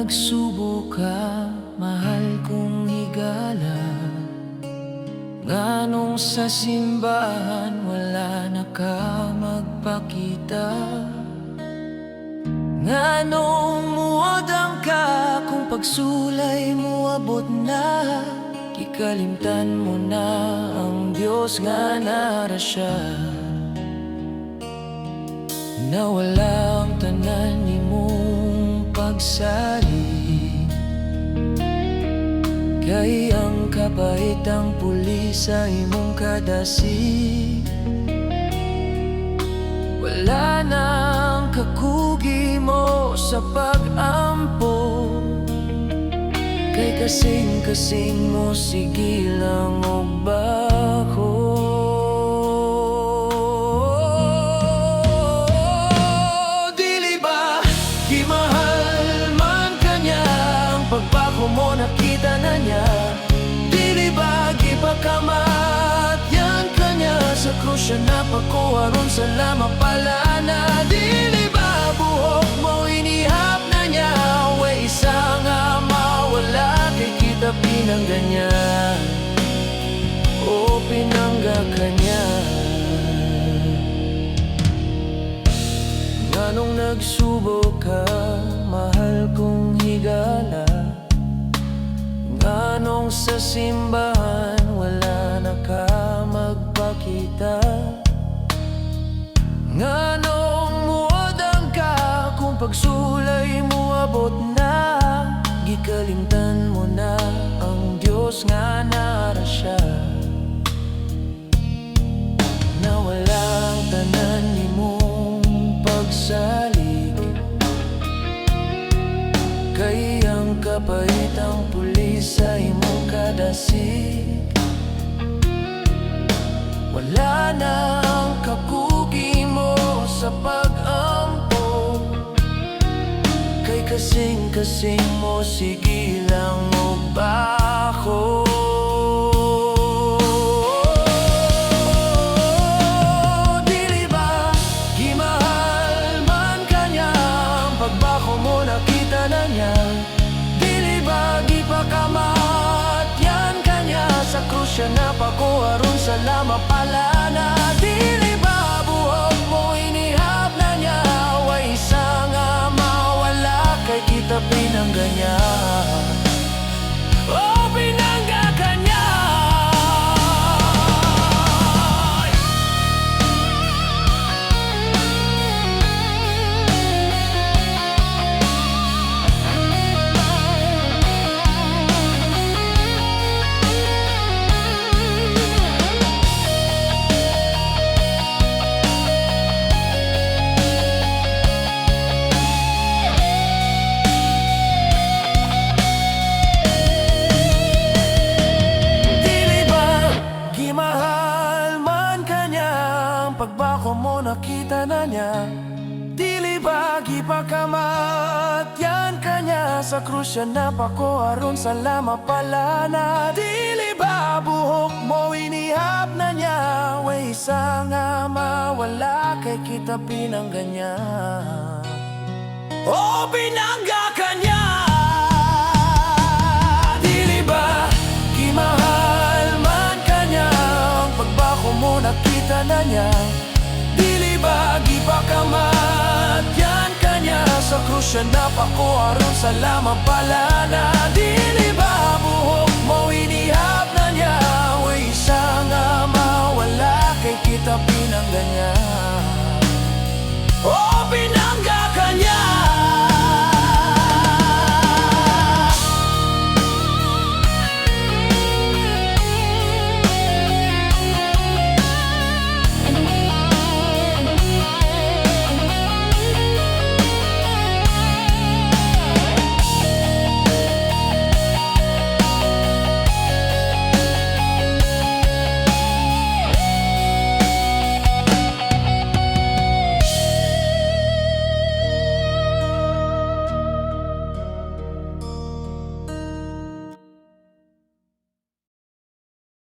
Nganong nagsubo ka, mahal kong higala. Nganong sa simbahan wala na ka magpakita? Nganong muwadang ka kung pagsulay mo abot na? Kikalimtan mo na ang Diyos nga narasya Na walang tanan ni mong pagsali Kay ang kapait ang puli sa imong kadasi. Wala nang kakugi mo sa pag-ampo. Kay kasing-kasing mo sige lang og bako ba gipakamat yan kanya Sa krus siya napakuha ron sa lamapala na Dili ba buhok mo inihap na niya? Way isa nga mawala kay kita pinangganyan O pinangga kanya. Nganong nagsubo ka, mahal kong higala? Nganong sa simbahan pagsulay mo abot na. Gikalimtan mo na. Ang Diyos nga narasya na walang tanan ni mong pagsalig Kay ang kapait ang pulis sa imong kadasig Wala na kasing-kasing mo sige lang mo ba gimahal man kanya Ang pagbako mo nakita yeah. Pagbako mo nakita na niya. Dili ba gipakamat yan kanya Sa krus siya napako aron sa lamapala na. Dili buhok mo inihap na niya. Way isa nga mawala kay kita pinangganyan. Oh, pinangga nakita na niya. Dili ba Gipakamat yan kanya Sa krus siya napako aron sa lamapala na Dili